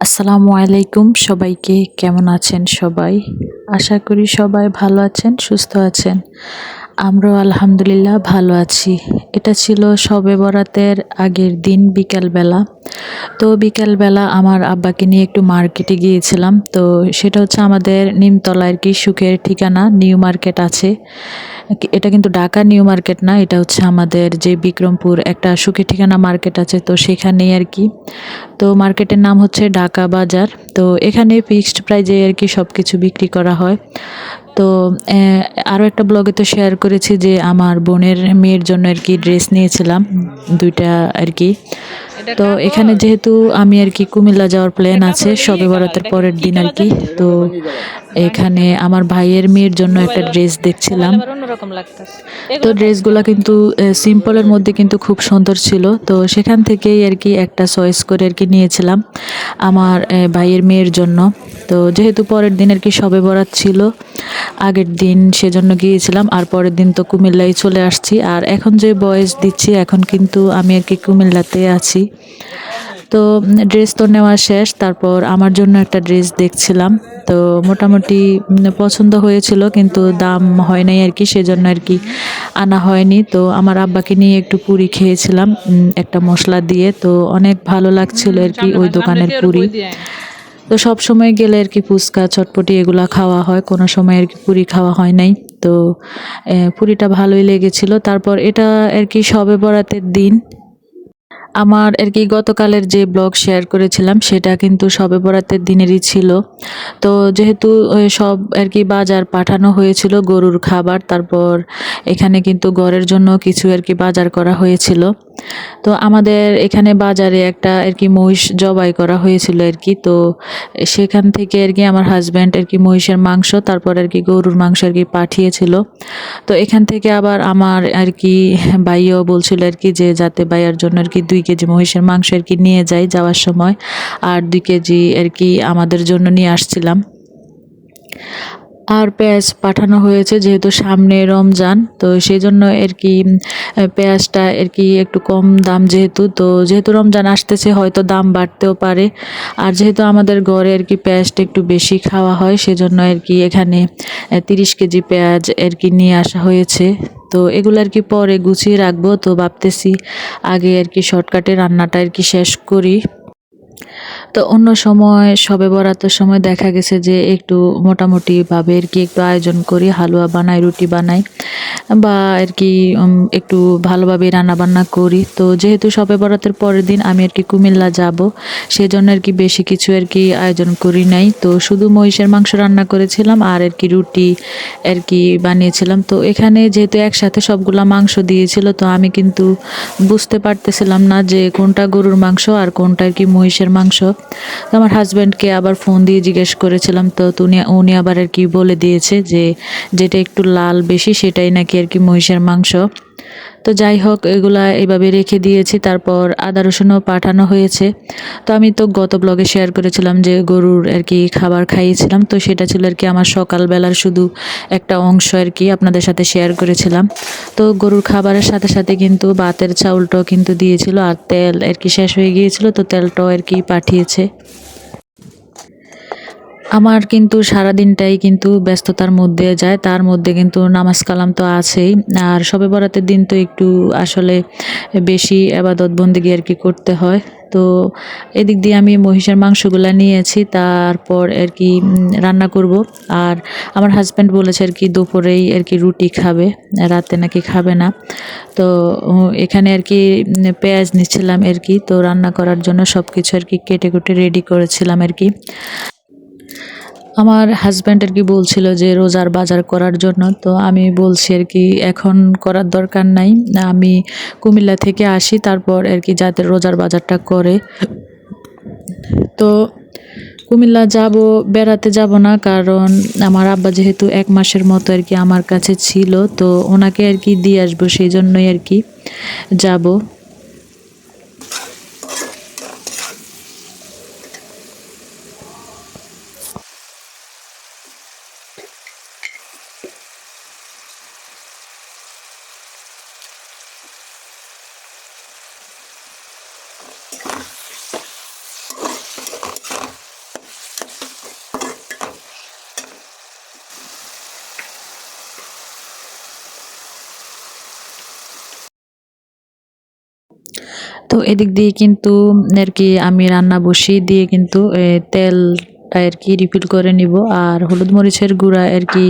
আসসালামু আলাইকুম সবাইকে কেমন আছেন সবাই? আশা করি সবাই ভালো আছেন সুস্থ আছেন। আমরাও আলহামদুলিল্লাহ ভালো আছি। এটা ছিল শবে বরাতের আগের দিন বিকালবেলা। তো বিকালবেলা আমার আব্বাকে নিয়ে একটু মার্কেটে গিয়েছিলাম। তো সেটা হচ্ছে আমাদের নিমতলার কি সুখের ঠিকানা, নিউ মার্কেট আছে। এটা কিন্তু ঢাকা নিউ মার্কেট না, এটা হচ্ছে আমাদের যে বিক্রমপুর একটা সুখের ঠিকানা মার্কেট আছে, তো সেখানেই আর কি। তো মার্কেটের নাম হচ্ছে ঢাকা বাজার। তো এখানে ফিক্সড প্রাইজে আর কি সব কিছু বিক্রি করা হয়। তো আরও একটা ব্লগে তো শেয়ার করেছি যে, আমার বোনের মেয়ের জন্য আর কি ড্রেস নিয়েছিলাম, দুইটা আর কি। তো এখানে যেহেতু আমি আর কি কুমিল্লা যাওয়ার প্ল্যান আছে, সবে বরাতের পরের দিন আর কি। তো এখানে আমার ভাইয়ের মেয়ের জন্য একটা ড্রেস দেখছিলাম। তো ড্রেসগুলো কিন্তু সিম্পলের মধ্যে কিন্তু খুব সুন্দর ছিল। তো সেখান থেকেই আর কি একটা চয়েস করে আর কি নিয়েছিলাম আমার ভাইয়ের মেয়ের জন্য। তো যেহেতু পরের দিন আর কি সবে বরাত ছিল, আগের দিন সেজন্য গিয়েছিলাম, আর পরের দিন তো কুমিল্লায় চলে আসছি। আর এখন যে বয়স দিচ্ছি, এখন কিন্তু আমি আর কি কুমিল্লাতে আছি। তো ড্রেস তো নেওয়া শেষ, তারপর আমার জন্য একটা ড্রেস দেখছিলাম। তো মোটামুটি পছন্দ হয়েছিল, কিন্তু দাম হয় নাই আর কি, সেজন্য আর কি আনা হয়নি। তো আমার আব্বাকে নিয়ে একটু পুরি খেয়েছিলাম একটা মশলা দিয়ে। তো অনেক ভালো লাগছিল আর কি ওই দোকানের পুরি। তো সব সময় গেলে আর কি ফুচকা, চটপটি এগুলা খাওয়া হয়, কোনো সময় আর কি পুরি খাওয়া হয় নাই। তো পুরিটা ভালোই লেগেছিল। তারপর এটা আর কি সবে বরাতের দিন আমার আর কি গতকালের যে ব্লগ শেয়ার করেছিলাম সেটা কিন্তু সবে বরাতের দিনেরই ছিল তো যেহেতু সব আর কি বাজার পাঠানো হয়েছিল গরুর খাবার তারপর এখানে কিন্তু ঘরের জন্য কিছু আর কি বাজার করা হয়েছিল তো আমাদের এখানে বাজারে একটা আর কি মহিষ জবাই করা হয়েছিল আর কি তো সেখান থেকে আর কি আমার হাজব্যান্ড আর কি মহিষের মাংস তারপর আর কি গরুর মাংস আর কি পাঠিয়েছিল তো এখান থেকে আবার আমার আর কি ভাইও বলছিল আর কি যে যাতে ভাইয়ার জন্য আর কি দুই কেজি মহিষের মাংস আর কি নিয়ে যাই যাওয়ার সময়। আর দুই কেজি আর কি আমাদের জন্য নিয়ে আসছিলাম। আর পেঁয়াজ পাঠানো হয়েছে যেহেতু সামনে রমজান, তো সেই জন্য আর কি পেঁয়াজটা আর কি একটু কম দাম যেহেতু, তো যেহেতু রমজান আসতেছে হয়তো দাম বাড়তেও পারে। আর যেহেতু আমাদের ঘরে আর কি পেঁয়াজটা একটু বেশি খাওয়া হয়, সেজন্য আর কি এখানে তিরিশ কেজি পেঁয়াজ আর কি নিয়ে আসা হয়েছে। তো এগুলো আর কি পরে গুছিয়ে রাখব। তো ভাবতেছি আগে আর কি শর্টকাটে রান্নাটা আর কি শেষ করি। তো অন্য সময়, সবে বরাতের সময় দেখা গেছে যে একটু মোটামুটিভাবে আর কি একটু আয়োজন করি, হালুয়া বানাই, রুটি বানাই বা আর কি একটু ভালোভাবে রান্নাবান্না করি। তো যেহেতু সবে বরাতের পরের দিন আমি আর কি কুমিল্লা যাব, সেজন্য আর কি বেশি কিছু আর কি আয়োজন করি নাই। তো শুধু মহিষের মাংস রান্না করেছিলাম আর আর কি রুটি আর কি বানিয়েছিলাম। তো এখানে যেহেতু একসাথে সবগুলা মাংস দিয়েছিল, তো আমি কিন্তু বুঝতে পারতেছিলাম না যে কোনটা গরুর মাংস আর কোনটা আর কি মহিষের মাংস। তো আমার হাজব্যান্ডকে আবার ফোন দিয়ে জিজ্ঞেস করেছিলাম, তো উনি উনি আবার আর কি বলে দিয়েছে যে, যেটা একটু লাল বেশি, সেটাই নাকি আর কি মহিষের মাংস। তো যাই হোক, এগুলা এইভাবে রেখে দিয়েছি। তারপর আদা রসুনও পাঠানো হয়েছে। তো আমি তো গত ব্লগে শেয়ার করেছিলাম যে গরুর আর কি খাবার খাইয়েছিলাম। তো সেটা ছিল আর কি আমার সকালবেলার শুধু একটা অংশ আর কি আপনাদের সাথে শেয়ার করেছিলাম। তো গরুর খাবারের সাথে সাথে কিন্তু ভাতের চাউলটাও কিন্তু দিয়েছিল আর তেল আর কি শেষ হয়ে গিয়েছিল। তো তেলটাও আর কি পাঠিয়েছে। আমার কিন্তু সারা দিনটাই কিন্তু ব্যস্ততার মধ্যে যায়, তার মধ্যে কিন্তু নামাজ কালাম তো আছেই। আর সবে বরাতের দিন তো একটু আসলে বেশি আবাদত বন্দিগি আর কি করতে হয়। তো এদিক দিয়ে আমি মহিষের মাংসগুলা নিয়েছি, তারপর আর কি রান্না করব। আর আমার হাজব্যান্ড বলেছে আর কি, দুপুরেই আর কি রুটি খাবে, রাতে নাকি খাবে না। তো এখানে আর কি পেঁয়াজ নিচ্ছিলাম আর কি, তো রান্না করার জন্য সব কিছু আর কি কেটে কুটে রেডি করেছিলাম আর কি। আমার হাজব্যান্ড আর কি বলছিল যে রোজার বাজার করার জন্য, তো আমি বলছি আর কি, এখন করার দরকার নাই। আমি কুমিল্লা থেকে আসি, তারপর আর কি যাতে রোজার বাজারটা করে। তো কুমিল্লা যাব, বেড়াতে যাব না, কারণ আমার আব্বা যেহেতু এক মাসের মতো আর কি আমার কাছে ছিল, তো ওনাকে আর কি দিয়ে আসব, সেই জন্যই আর কি যাব। তো এদিক দিয়ে কিন্তু আর কি আমি রান্না বসিয়ে দিয়ে কিন্তু এ, তেল আর কি রিফিল করে নিব? আর হলুদ মরিচের গুঁড়া আর কি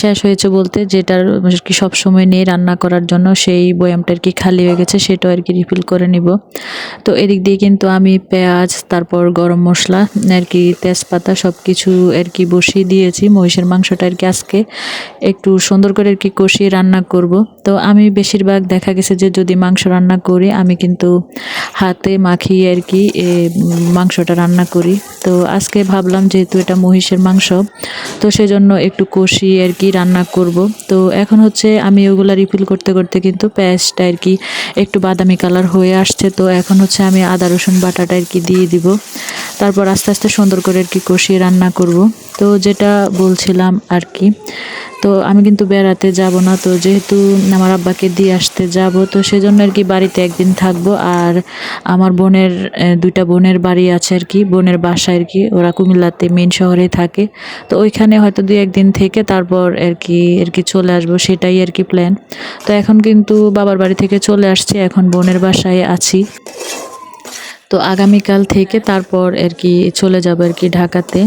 শেষ হয়েছে বলতে? যেটার আর কি সবসময় নেই রান্না করার জন্য সেই বয়ামটা আর কি খালি হয়ে গেছে সেটাও আর কি রিফিল করে নিব। তো এদিক দিয়ে কিন্তু আমি পেঁয়াজ, তারপর গরম মশলা আর কি তেজপাতা সব কিছু আর কি বসিয়ে দিয়েছি। মহিষের মাংসটা আর কি আজকে একটু সুন্দর করে আর কি কষিয়ে রান্না করব। তো আমি বেশিরভাগ দেখা গেছে যে যদি মাংস রান্না করি, আমি কিন্তু হাতে মাখিয়ে আর কি মাংসটা রান্না করি। তো আজকে ভাবলাম যেহেতু এটা মহিষের মাংস, তো সেজন্য একটু কষি আর কি রান্না করব। তো এখন হচ্ছে আমি ওগুলো রিফিল করতে করতে কিন্তু পেঁয়াজটা আর কি একটু বাদামি কালার হয়ে আসছে, তো এখন হচ্ছে আমি আদা রসুন বাটাটা আর কি দিয়ে দিব। তারপর আস্তে আস্তে সুন্দর করে আর কি কষিয়ে রান্না করব। তো যেটা বলছিলাম আর কি, তো আমি কিন্তু বেড়াতে যাব না, তো যেহেতু আমার আব্বাকে দিয়ে আসতে যাব, তো সেজন্য আর কি বাড়িতে একদিন থাকব। আর আমার বোনের দুইটা বোনের বাড়ি আছে আর কি, বোনের বাসা আর কি, ওরা কুমিল্লাতে মেন শহরে থাকে। তো ওইখানে হয়তো দুই একদিন থেকে তারপর আর কি আর কি চলে আসব, সেটাই আর কি প্ল্যান তো এখন কিন্তু বাবার বাড়ি থেকে চলে আসছি, এখন বোনের বাসায় আছি। তো আগামীকাল থেকে তারপর আর কি চলে যাব আর কি ঢাকাতে।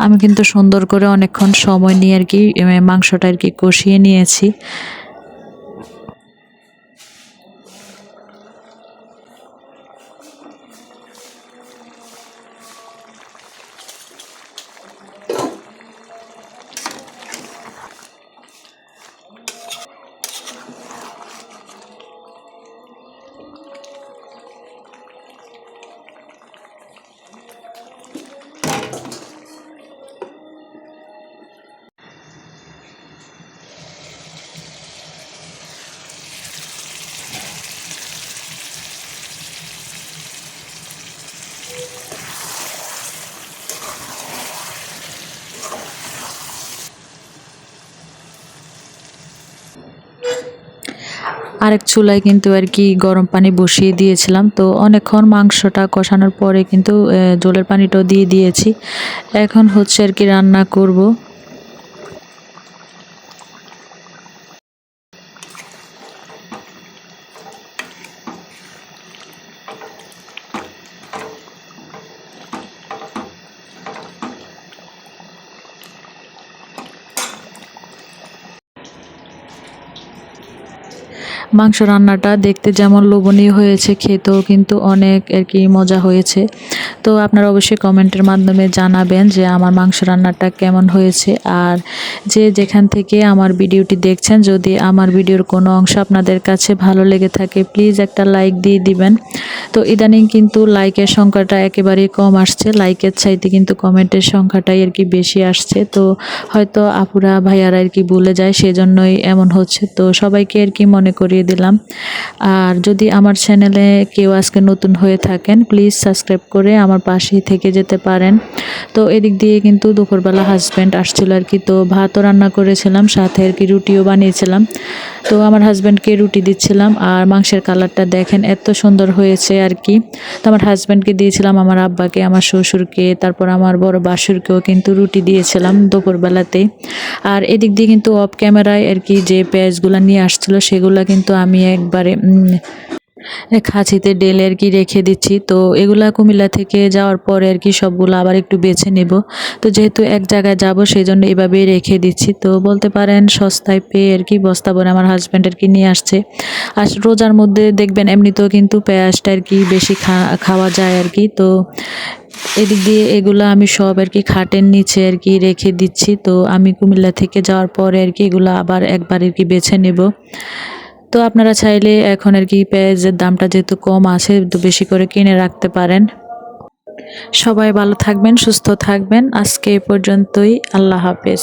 আমি কিন্তু সুন্দর করে অনেকক্ষণ সময় নিয়ে আর কি মাংসটা আর কি কষিয়ে নিয়েছি। আরেক চুলায় কিন্তু আর কি গরম পানি বসিয়ে দিয়েছিলাম। তো অনেকক্ষণ মাংসটা কষানোর পরে কিন্তু জলের পানিটাও দিয়ে দিয়েছি। এখন হচ্ছে আর কি রান্না করব। মাংস রান্নাটা দেখতে যেমন লোভনীয় হয়েছে, খেতেও কিন্তু অনেক আর কি মজা হয়েছে। তো আপনারা অবশ্যই কমেন্টের মাধ্যমে জানাবেন যে আমার মাংস রান্নাটা কেমন হয়েছে। আর যে যেখান থেকে আমার ভিডিওটি দেখছেন, যদি আমার ভিডিওর কোনো অংশ আপনাদের কাছে ভালো লেগে থাকে, প্লিজ একটা লাইক দিয়ে দিবেন। তো ইদানিং কিন্তু লাইকের সংখ্যাটা একেবারেই কম আসছে। লাইকের চাইতে কিন্তু কমেন্টের সংখ্যাটাই আর কি বেশি আসছে। তো হয়তো আপুরা, ভাইয়ারা আর কি ভুলে যায়, সেজন্যই এমন হচ্ছে। তো সবাইকে আর কি মনে করিয়ে দিলাম। আর যদি আমার চ্যানেলে কেউ আজকে নতুন হয়ে থাকেন প্লিজ সাবস্ক্রাইব করে আমার পাশেই থেকে যেতে পারেন। তো এদিক দিয়ে কিন্তু দুপুরবেলা হাজব্যান্ড আসছিল আর কি, তো ভাতও রান্না করেছিলাম, সাথে আর কি রুটিও বানিয়েছিলাম। তো আমার হাজব্যান্ডকে রুটি দিচ্ছিলাম, আর মাংসের কালারটা দেখেন এত সুন্দর হয়েছে আর কি। তো আমার হাজব্যান্ডকে দিয়েছিলাম, আমার আব্বাকে, আমার শ্বশুরকে, তারপর আমার বড় বাসুরকেও কিন্তু রুটি দিয়েছিলাম দুপুরবেলাতে আর এদিক দিয়ে কিন্তু অফ ক্যামেরায় আর কি যে পেঁয়াজগুলো নিয়ে আসছিল, সেগুলো কিন্তু আমি একবারে খাঁচিতে ডেলে আর কি রেখে দিচ্ছি। তো এগুলা কুমিল্লা থেকে যাওয়ার পরে আর কি সবগুলো আবার একটু বেছে নেব। তো যেহেতু এক জায়গায় যাব সেই জন্য এভাবেই রেখে দিচ্ছি। তো বলতে পারেন, সস্তায় পেয়ে আর কি বস্তা ভরে আমার হাজব্যান্ড আর কি নিয়ে আসছে। আর রোজার মধ্যে দেখবেন, এমনিতেও কিন্তু পেঁয়াজটা আর কি বেশি খাওয়া যায় আর কি। তো এদিক দিয়ে এগুলো আমি সব আর কি খাটের নিচে আর কি রেখে দিচ্ছি। তো আমি কুমিল্লা থেকে যাওয়ার পরে আর কি এগুলো আবার একবার আর কি বেছে নেব। তো আপনারা চাইলে এখন আর কি পেঁয়াজের দামটা যেহেতু কম আছে তো বেশি করে কিনে রাখতে পারেন। সবাই ভালো থাকবেন, সুস্থ থাকবেন। আজকে এ পর্যন্তই। আল্লাহ হাফেজ।